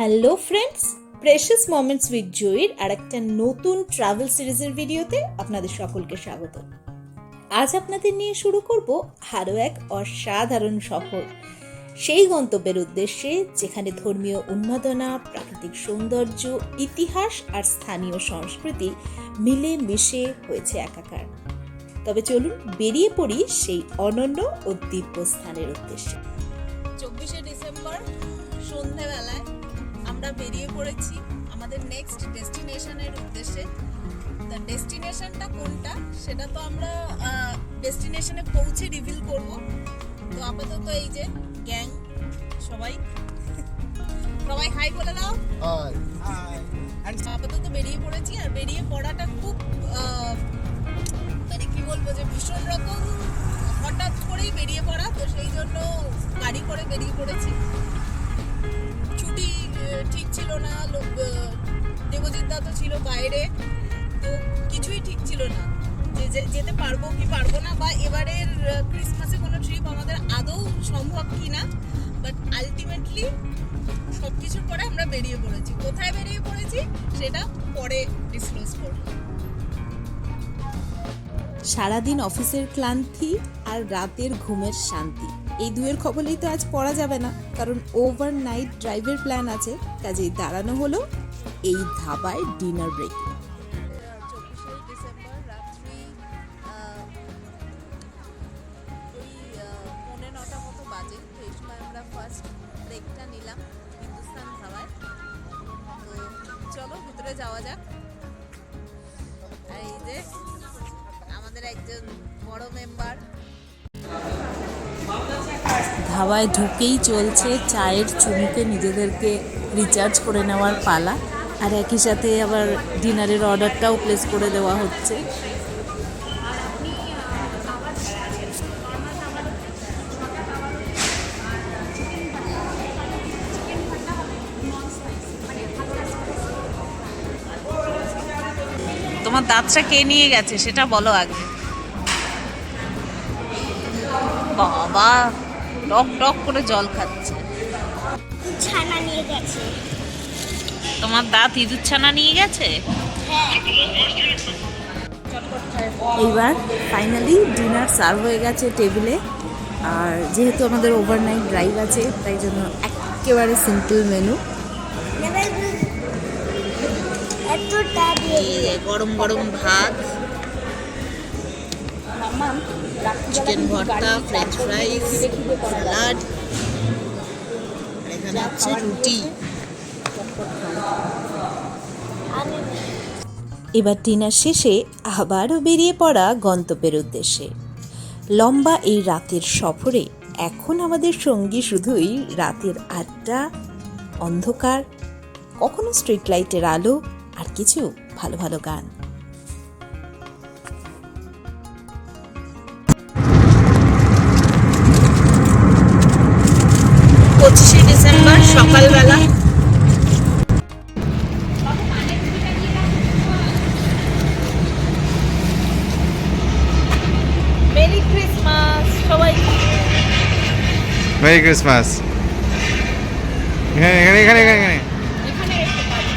Hello friends precious moments with জয়ীর আর একটা নতুন ট্রাভেল সিরিজের ভিডিওতে আপনাদের সকলকে স্বাগত। আজ আপনাদের নিয়ে শুরু করব আরও এক অসাধারণ সফর। সেই গন্তব্যের উদ্দেশ্যে, যেখানে ধর্মীয় উন্মাদনা, প্রাকৃতিক সৌন্দর্য, ইতিহাস আর স্থানীয় সংস্কৃতি মিলে মিশে হয়েছে একাকার। তবে চলুন বেরিয়ে পড়ি সেই অনন্য ও দিব্য স্থানের উদ্দেশ্যে। চব্বিশে ডিসেম্বর, সন্ধেবেলায় আমরা বেরিয়ে পড়েছি আমাদের নেক্সট ডেস্টিনেশনের উদ্দেশ্যে। তা ডেস্টিনেশনটা কোনটা সেটা তো আমরা ডেস্টিনেশনে পৌঁছে রিভিল করব। তো আপাতত এই যে গ্যাং সবাই। সবাই হাই বলে দাও। আপাতত বেরিয়ে পড়েছি আর বেরিয়ে পড়াটা খুব আহ, মানে কি বলব যে ভীষণ রকম হঠাৎ করেই বেরিয়ে পড়া তো সেই জন্য গাড়ি করে বেরিয়ে পড়েছি। ছুটি ঠিক ছিল না দেবজিৎ দা তো ছিল বাইরে, তো কিছুই ঠিক ছিল না। যে- যেতে পারব কি পারব না, বা এবারের ক্রিসমাসে কোনো ট্রিপ আমাদের আদৌ সম্ভব কি না বাট আলটিমেটলি সব কিছুর পরে আমরা বেরিয়ে পড়েছি। কোথায় বেরিয়ে পড়েছি, সেটা পরে ডিসক্লোজ করব। সারাদিন অফিসের ক্লান্তি আর রাতের ঘুমের শান্তি। এই দুয়ের খবরেই তো আজ পড়া যাবে না, কারণ ওভার নাইট ড্রাইভের প্ল্যান আছে, কাজেই দাঁড়ানো হলো এই ধাবায় ডিনার ব্রেক চলো ভিতরে যাওয়া যাক আর এই যে, আমাদের একজন বড় মেম্বার ধাবায় ঢুকেই চলছে চায়ের চুমুকে নিজেদেরকে রিচার্জ করে নেওয়ার পালা। আর একই সাথে আবার ডিনারের অর্ডারটাও প্লেস করে দেওয়া হচ্ছে। তোমার দাঁতটা কে নিয়ে গেছে সেটা বলো আগে। বাবা টক টক করে জল খাচ্ছে। ছানা নিয়ে গেছে। তোমার দাঁত ইঁদুর ছানা নিয়ে গেছে? এইবার ফাইনালি ডিনার সার্ভ হয়ে গেছে টেবিলে আর যেহেতু আমাদের ওভারনাইট ড্রাইভ আছে তাই জন্য একেবারে সিম্পল মেনু গরম গরম ভাত। চিকেন ভর্তা ফ্রেঞ্চ ফ্রাইস স্যালাড আর এখানে হচ্ছে রুটি। এবার ডিনার শেষে আবারও বেরিয়ে পড়া গন্তব্যের উদ্দেশ্যে। লম্বা এই রাতের সফরে এখন আমাদের সঙ্গী শুধুই রাতের আড্ডা, অন্ধকার, কখনো স্ট্রিট লাইটের আলো, আর কিছু ভালো ভালো গান। সকালবেলা মেরি ক্রিসমাস সবাই। মেরি ক্রিসমাস এখানে এখানে এখানে এখানে এখানে। এখানে রেখে পারি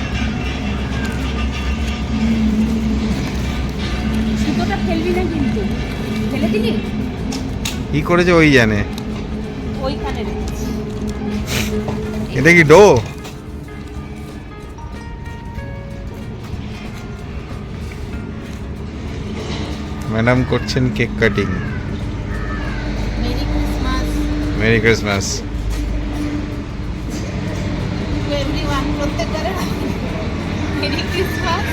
সুতোটা ফেলবি না কিন্তু? ফেলে দিলি? কি করেছে ওই জানে। ওইখানে এটা কি ডো ম্যাডাম করছেন cake cutting merry Christmas merry Christmas to everyone প্রত্যেকবারে merry Christmas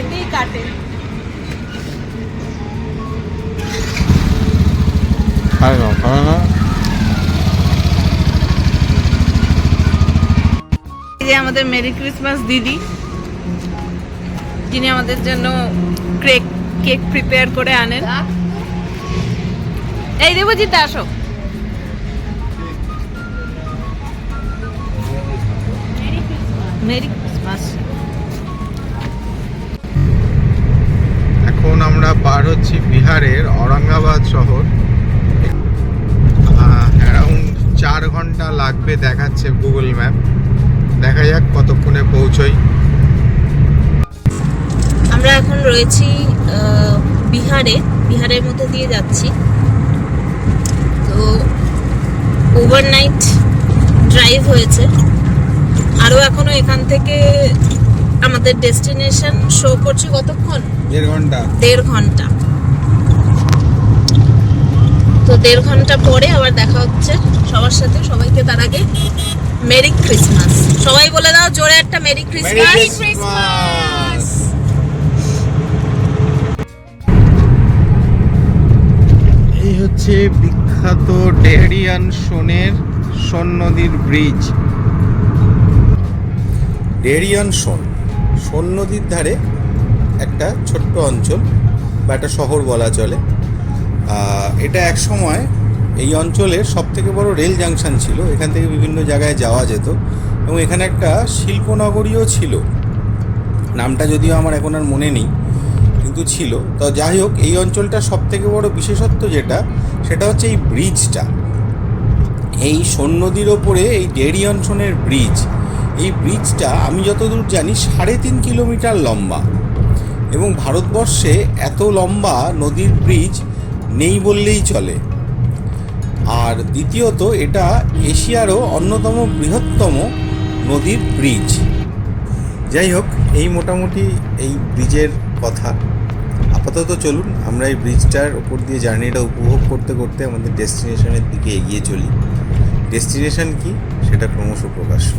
এতেই কাটে খায় না খায় না এই যে আমাদের মেরি ক্রিসমাস দিদি, যিনি আমাদের জন্য কেক কেক প্রিপেয়ার করে আনেন। এই দেবজিৎ আসো। মেরি ক্রিসমাস এখন আমরা পার হচ্ছি বিহারের ঔরঙ্গাবাদ শহর। অ্যারাউন্ড চার ঘণ্টা লাগবে দেখাচ্ছে গুগল ম্যাপ দেখা যাক কতক্ষণে পৌঁছই। আমরা এখন রয়েছি আহ, বিহারে। বিহারের মধ্যে দিয়ে যাচ্ছি। তো ওভারনাইট ড্রাইভ হয়েছে। আরও এখনও এখান থেকে আমাদের ডেস্টিনেশন শো করছে কতক্ষণ? দেড় ঘণ্টা। দেড় ঘণ্টা। তো দেড় ঘণ্টা পরে আবার দেখা হচ্ছে সবার সাথে সবাইকে তার আগে। Merry Christmas. সবাই বলে দাও জোরে একটা মেরি ক্রিসমাস। এই হচ্ছে বিখ্যাত ডেহরিয়ান সোনের সোন নদীর ব্রিজ। ডেরিয়ান সোন সোন নদীর ধারে একটা ছোট্ট অঞ্চল বা একটা শহর বলা চলে। এটা এক সময় এই অঞ্চলের সব থেকে বড় রেল জাংশন ছিল, এখান থেকে বিভিন্ন জায়গায় যাওয়া যেত এবং এখানে একটা শিল্পনগরীও ছিল। নামটা যদিও আমার এখন আর মনে নেই, কিন্তু ছিল। তো যাই হোক, এই অঞ্চলটার সব থেকে বড় বিশেষত্ব যেটা, সেটা হচ্ছে এই ব্রিজটা। এই সোন নদীর ওপরে এই ডেরিয়ন সোনের ব্রিজ, এই ব্রিজটা আমি যতদূর জানি সাড়ে তিন কিলোমিটার লম্বা এবং ভারতবর্ষে এত লম্বা নদীর ব্রিজ নেই বললেই চলে। আর দ্বিতীয়ত এটা এশিয়ারও অন্যতম বৃহত্তম নদীর ব্রিজ। যাই হোক এই মোটামুটি এই ব্রিজের কথা। আপাতত চলুন, আমরা এই ব্রিজটার ওপর দিয়ে জার্নিটা উপভোগ করতে করতে আমাদের ডেস্টিনেশনের দিকে এগিয়ে চলি। ডেস্টিনেশন কি? সেটা ক্রমশ প্রকাশ।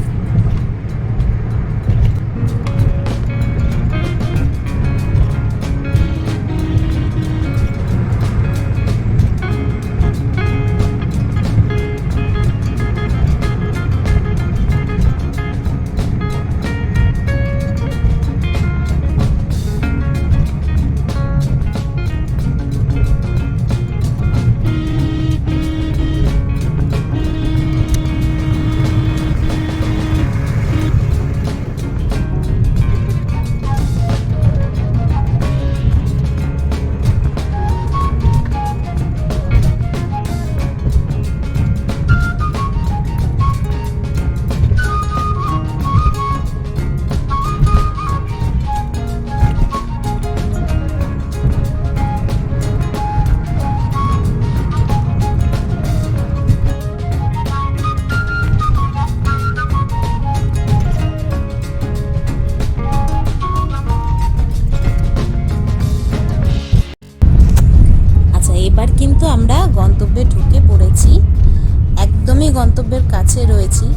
গন্তব্যের কাছে রয়েছি।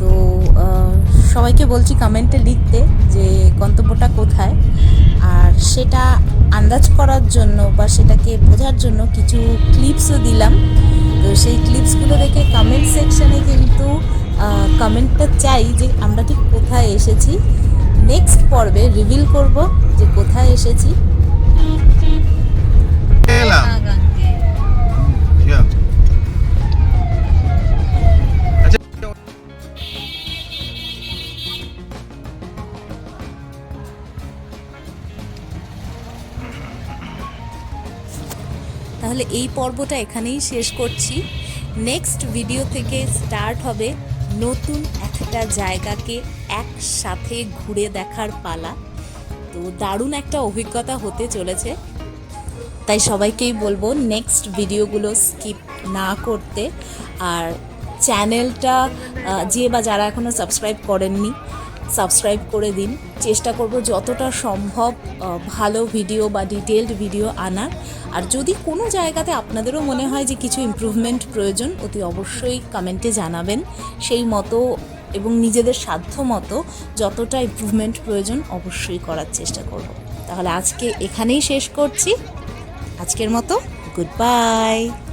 তো সবাইকে বলছি কমেন্টে লিখতে যে গন্তব্যটা কোথায়। আর সেটা আন্দাজ করার জন্য বা সেটাকে বোঝার জন্য কিছু ক্লিপসও দিলাম। তো সেই ক্লিপসগুলো দেখে কমেন্ট সেকশানে কিন্তু কমেন্টটা চাই যে আমরা ঠিক কোথায় এসেছি। নেক্সট পর্বে রিভিল করব যে কোথায় এসেছি। পর্বটা এখানেই শেষ করছি। নেক্সট ভিডিও থেকে স্টার্ট হবে নতুন একটা জায়গাকে একসাথে ঘুরে দেখার পালা। তো দারুণ একটা অভিজ্ঞতা হতে চলেছে। তাই সবাইকেই বলব নেক্সট ভিডিওগুলো স্কিপ না করতে। আর চ্যানেলটা যে বা যারা এখনও সাবস্ক্রাইব করেননি সাবস্ক্রাইব করে দিন। চেষ্টা করব যতটা সম্ভব ভালো ভিডিও বা ডিটেলড ভিডিও আনার। আর যদি কোনো জায়গাতে আপনাদেরও মনে হয় যে কিছু ইমপ্রুভমেন্ট প্রয়োজন, অতি অবশ্যই কমেন্টে জানাবেন। সেই মতো এবং নিজেদের সাধ্য মতো যতটা ইমপ্রুভমেন্ট প্রয়োজন, অবশ্যই করার চেষ্টা করব। তাহলে আজকে এখানেই শেষ করছি। আজকের মতো গুড বাই